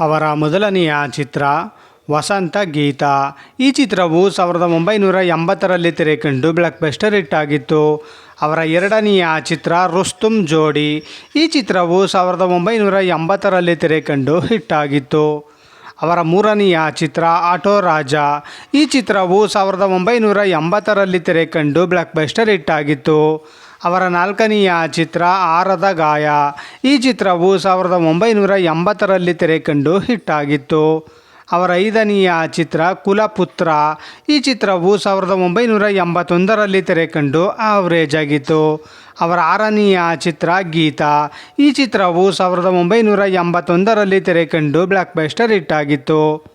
ಅವರ ಮೊದಲನೆಯ ಚಿತ್ರ ವಸಂತ ಗೀತ. ಈ ಚಿತ್ರವು ಸಾವಿರದ ಒಂಬೈನೂರ ಎಂಬತ್ತರಲ್ಲಿ ತೆರೆಕಂಡು ಬ್ಲಾಕ್ ಬೆಸ್ಟರ್ ಹಿಟ್ ಆಗಿತ್ತು ಅವರ ಎರಡನೆಯ ಚಿತ್ರ ರುಸ್ತುಮ್ ಜೋಡಿ. ಈ ಚಿತ್ರವು ಸಾವಿರದ ಒಂಬೈನೂರ ಎಂಬತ್ತರಲ್ಲಿ ತೆರೆಕಂಡು ಹಿಟ್ ಆಗಿತ್ತು ಅವರ ಮೂರನೆಯ ಚಿತ್ರ ಆಟೋ ರಾಜ. ಈ ಚಿತ್ರವು ಸಾವಿರದ ಒಂಬೈನೂರ ಎಂಬತ್ತರಲ್ಲಿ ತೆರೆಕಂಡು ಬ್ಲಾಕ್ ಬೆಸ್ಟರ್ ಹಿಟ್ ಆಗಿತ್ತು ಅವರ ನಾಲ್ಕನೆಯ ಚಿತ್ರ ಆರದ ಗಾಯ. ಈ ಚಿತ್ರವು ಸಾವಿರದ ಒಂಬೈನೂರ ಎಂಬತ್ತರಲ್ಲಿ ತೆರೆಕಂಡು ಹಿಟ್ ಆಗಿತ್ತು ಅವರ ಐದನೆಯ ಚಿತ್ರ ಕುಲಪುತ್ರ. ಈ ಚಿತ್ರವು ಸಾವಿರದ ಒಂಬೈನೂರ ಎಂಬತ್ತೊಂದರಲ್ಲಿ ತೆರೆಕಂಡು ಆವರೇಜ್ ಆಗಿತ್ತು. ಅವರ ಆರನೆಯ ಚಿತ್ರ ಗೀತಾ. ಈ ಚಿತ್ರವು ಸಾವಿರದ ಒಂಬೈನೂರ ಎಂಬತ್ತೊಂದರಲ್ಲಿ ತೆರೆಕಂಡು ಬ್ಲಾಕ್ ಬಸ್ಟರ್ ಹಿಟ್ ಆಗಿತ್ತು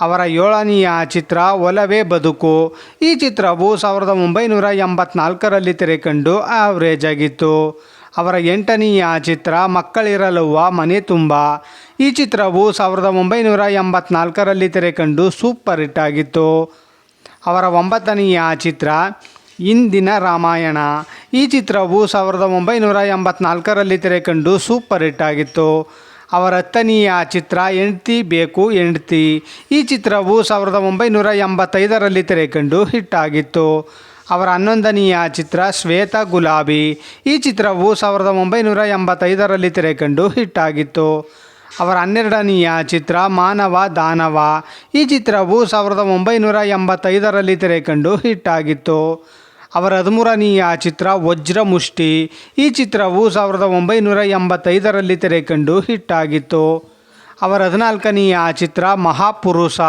ಅವರ ಏಳನೆಯ ಚಿತ್ರ ಒಲವೇ ಬದುಕು. ಈ ಚಿತ್ರವು ಸಾವಿರದ ಒಂಬೈನೂರ ಎಂಬತ್ನಾಲ್ಕರಲ್ಲಿ ತೆರೆಕಂಡು ಆವರೇಜ್ ಆಗಿತ್ತು. ಅವರ ಎಂಟನೆಯ ಚಿತ್ರ ಮಕ್ಕಳಿರಲುವ ಮನೆ ತುಂಬ. ಈ ಚಿತ್ರವು ಸಾವಿರದ ಒಂಬೈನೂರ ಎಂಬತ್ನಾಲ್ಕರಲ್ಲಿ ತೆರೆಕಂಡು ಸೂಪರ್ ಹಿಟ್ ಆಗಿತ್ತು. ಅವರ ಒಂಬತ್ತನೆಯ ಚಿತ್ರ ಇಂದಿನ ರಾಮಾಯಣ. ಈ ಚಿತ್ರವು ಸಾವಿರದ ಒಂಬೈನೂರ ಎಂಬತ್ನಾಲ್ಕರಲ್ಲಿ ತೆರೆಕಂಡು ಸೂಪರ್ ಹಿಟ್ ಆಗಿತ್ತು. ಅವರ ಹತ್ತನೆಯ ಚಿತ್ರ ಎಂಡ್ತಿ ಬೇಕು ಎಂಡ್ತಿ ಈ ಚಿತ್ರವು ಸಾವಿರದ ಒಂಬೈನೂರ ಎಂಬತ್ತೈದರಲ್ಲಿ ತೆರೆಕಂಡು ಹಿಟ್ ಆಗಿತ್ತು ಅವರ ಹನ್ನೊಂದನೆಯ ಚಿತ್ರ ಶ್ವೇತ ಗುಲಾಬಿ ಈ ಚಿತ್ರವು ಸಾವಿರದ ಒಂಬೈನೂರ ಎಂಬತ್ತೈದರಲ್ಲಿ ತೆರೆಕಂಡು ಹಿಟ್ ಆಗಿತ್ತು ಅವರ ಹನ್ನೆರಡನೆಯ ಚಿತ್ರ ಮಾನವ ದಾನವ ಈ ಚಿತ್ರವು ಸಾವಿರದ ಒಂಬೈನೂರ ಎಂಬತ್ತೈದರಲ್ಲಿ ತೆರೆಕಂಡು ಹಿಟ್ ಆಗಿತ್ತು ಅವರ ಹದಿಮೂರನೆಯ ಚಿತ್ರ ವಜ್ರ ಮುಷ್ಟಿ. ಈ ಚಿತ್ರವು ಸಾವಿರದ ಒಂಬೈನೂರ ಎಂಬತ್ತೈದರಲ್ಲಿ ತೆರೆಕಂಡು ಹಿಟ್ ಆಗಿತ್ತು. ಅವರ ಹದಿನಾಲ್ಕನೆಯ ಚಿತ್ರ ಮಹಾಪುರುಷ.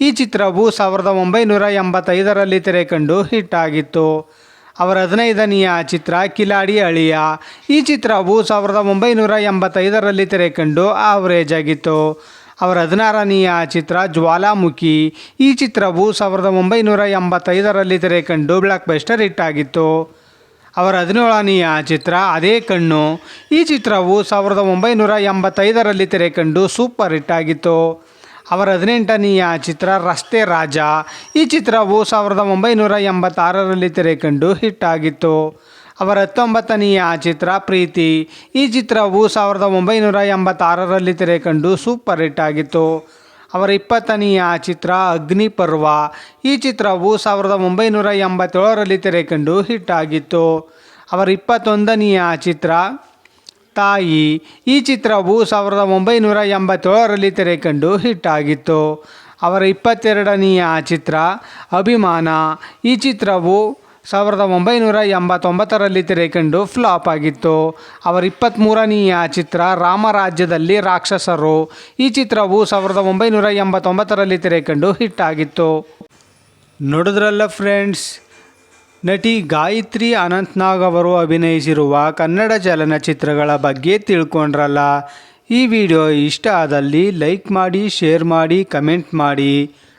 ಈ ಚಿತ್ರವು ಸಾವಿರದ ಒಂಬೈನೂರ ಎಂಬತ್ತೈದರಲ್ಲಿ ತೆರೆಕಂಡು ಹಿಟ್ ಆಗಿತ್ತು. ಅವರ ಹದಿನೈದನೆಯ ಚಿತ್ರ ಕಿಲಾಡಿ ಅಳಿಯ. ಈ ಚಿತ್ರವು ಸಾವಿರದ ಒಂಬೈನೂರ ಎಂಬತ್ತೈದರಲ್ಲಿ ತೆರೆಕಂಡು ಆವರೇಜ್ ಆಗಿತ್ತು. ಅವರ ಹದಿನಾರನೆಯ ಚಿತ್ರ ಜ್ವಾಲಾಮುಖಿ. ಈ ಚಿತ್ರವು ಸಾವಿರದ ಒಂಬೈನೂರ ಎಂಬತ್ತೈದರಲ್ಲಿ ತೆರೆಕಂಡು ಬ್ಲಾಕ್ ಬಸ್ಟರ್ ಹಿಟ್ ಆಗಿತ್ತು. ಅವರ ಹದಿನೇಳನೆಯ ಚಿತ್ರ ಅದೇ ಕಣ್ಣು. ಈ ಚಿತ್ರವು ಸಾವಿರದ ಒಂಬೈನೂರ ಎಂಬತ್ತೈದರಲ್ಲಿ ತೆರೆಕಂಡು ಸೂಪರ್ ಹಿಟ್ ಆಗಿತ್ತು. ಅವರ ಹದಿನೆಂಟನೆಯ ಚಿತ್ರ ರಸ್ತೆ ರಾಜ. ಈ ಚಿತ್ರವು ಸಾವಿರದ ಒಂಬೈನೂರ ಎಂಬತ್ತಾರರಲ್ಲಿ ತೆರೆಕಂಡು ಹಿಟ್ ಆಗಿತ್ತು. ಅವರ ಹತ್ತೊಂಬತ್ತನೆಯ ಚಿತ್ರ, ಪ್ರೀತಿ. ಈ ಚಿತ್ರವು ಸಾವಿರದ ಒಂಬೈನೂರ ಎಂಬತ್ತಾರರಲ್ಲಿ ತೆರೆಕಂಡು ಸೂಪರ್ ಹಿಟ್ ಆಗಿತ್ತು. ಅವರ ಇಪ್ಪತ್ತನೆಯ ಚಿತ್ರ ಅಗ್ನಿಪರ್ವ ಈ ಚಿತ್ರವು ಸಾವಿರದ ಒಂಬೈನೂರ ಎಂಬತ್ತೇಳರಲ್ಲಿ ತೆರೆಕಂಡು ಹಿಟ್ ಆಗಿತ್ತು. ಅವರ ಇಪ್ಪತ್ತೊಂದನೆಯ ಚಿತ್ರ, ತಾಯಿ. ಈ ಚಿತ್ರವು ಸಾವಿರದ ಒಂಬೈನೂರ ಎಂಬತ್ತೇಳರಲ್ಲಿ ತೆರೆಕಂಡು ಹಿಟ್ ಆಗಿತ್ತು. ಅವರ ಇಪ್ಪತ್ತೆರಡನೆಯ ಚಿತ್ರ, ಅಭಿಮಾನ. ಈ ಚಿತ್ರವು ಸಾವಿರದ ಒಂಬೈನೂರ ಎಂಬತ್ತೊಂಬತ್ತರಲ್ಲಿ ತೆರೆಕಂಡು ಫ್ಲಾಪ್ ಆಗಿತ್ತು. ಅವರ ಇಪ್ಪತ್ತ್ಮೂರನೆಯ ಚಿತ್ರ ರಾಮರಾಜ್ಯದಲ್ಲಿ ರಾಕ್ಷಸರು. ಈ ಚಿತ್ರವು ಸಾವಿರದ ಒಂಬೈನೂರ ಎಂಬತ್ತೊಂಬತ್ತರಲ್ಲಿ ತೆರೆಕಂಡು ಹಿಟ್ ಆಗಿತ್ತು. ನೋಡಿದ್ರಲ್ಲ ಫ್ರೆಂಡ್ಸ್, ನಟಿ ಗಾಯತ್ರಿ ಅನಂತ್ನಾಗ್ ಅವರು ಅಭಿನಯಿಸಿರುವ ಕನ್ನಡ ಚಲನಚಿತ್ರಗಳ ಬಗ್ಗೆ ತಿಳ್ಕೊಂಡ್ರಲ್ಲ. ಈ ವಿಡಿಯೋ ಇಷ್ಟ ಆದಲ್ಲಿ ಲೈಕ್ ಮಾಡಿ, ಶೇರ್ ಮಾಡಿ, ಕಮೆಂಟ್ ಮಾಡಿ.